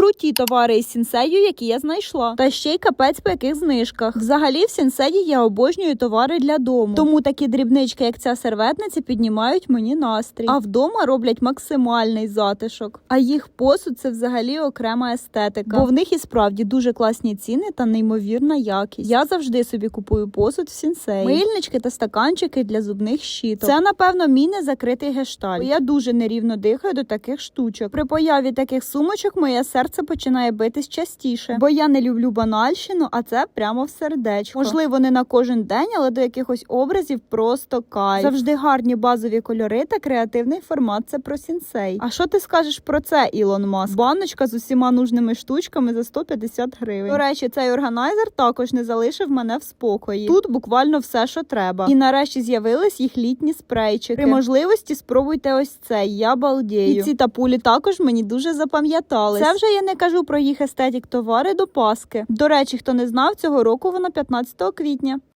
Круті товари із сінсею, які я знайшла. Та ще й капець по яких знижках. Взагалі, в сінсеї я обожнюю товари для дому. Тому такі дрібнички, як ця серветниця, піднімають мені настрій. А вдома роблять максимальний затишок. А їх посуд це взагалі окрема естетика. Бо в них і справді дуже класні ціни та неймовірна якість. Я завжди собі купую посуд в сінсеї. Мильнички та стаканчики для зубних щіток. Це, напевно, мій незакритий гештальт. Бо Я дуже нерівно дихаю до таких штучок. При появі таких сумочок моє серце починає битись частіше, бо я не люблю банальщину, а це прямо в сердечко. Можливо, не на кожен день, але до якихось образів просто кайф. Завжди гарні базові кольори та креативний формат. Це про сінсей. А що ти скажеш про це, Ілон Маск? Баночка з усіма нужними штучками за 150 гривень. До речі, цей органайзер також не залишив мене в спокої. Тут буквально все, що треба. І нарешті з'явились їх літні спрейчики. При можливості спробуйте ось цей. Я балдію. І ці тапулі також мені дуже запам'ятались. Це вже я не кажу про їх естетік товари до Паски. До речі, хто не знав, цього року вона 15 квітня.